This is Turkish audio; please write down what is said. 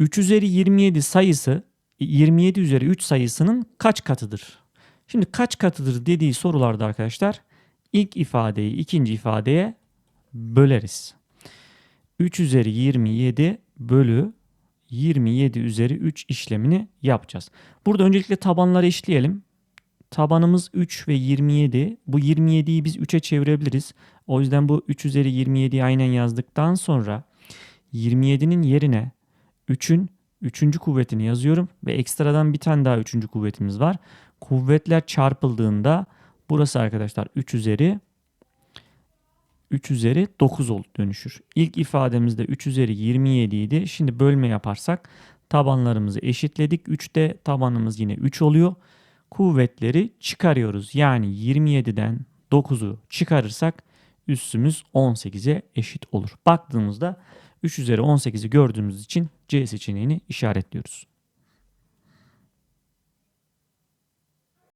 3 üzeri 27 sayısı 27 üzeri 3 sayısının kaç katıdır? Şimdi kaç katıdır dediği sorularda arkadaşlar ilk ifadeyi ikinci ifadeye böleriz. 3 üzeri 27 bölü 27 üzeri 3 işlemini yapacağız. Burada öncelikle tabanları eşitleyelim. Tabanımız 3 ve 27. Bu 27'yi biz 3'e çevirebiliriz. O yüzden bu 3 üzeri 27'yi aynen yazdıktan sonra 27'nin yerine 3'ün 3. kuvvetini yazıyorum ve ekstradan bir tane daha 3. kuvvetimiz var. Kuvvetler çarpıldığında burası arkadaşlar 3 üzeri 3 üzeri 9 ol dönüşür. İlk ifademizde 3 üzeri 27 idi. Şimdi bölme yaparsak tabanlarımızı eşitledik. 3'te tabanımız yine 3 oluyor. Kuvvetleri çıkarıyoruz. Yani 27'den 9'u çıkarırsak üssümüz 18'e eşit olur. Baktığımızda 3 üzeri 18'i gördüğümüz için C seçeneğini işaretliyoruz.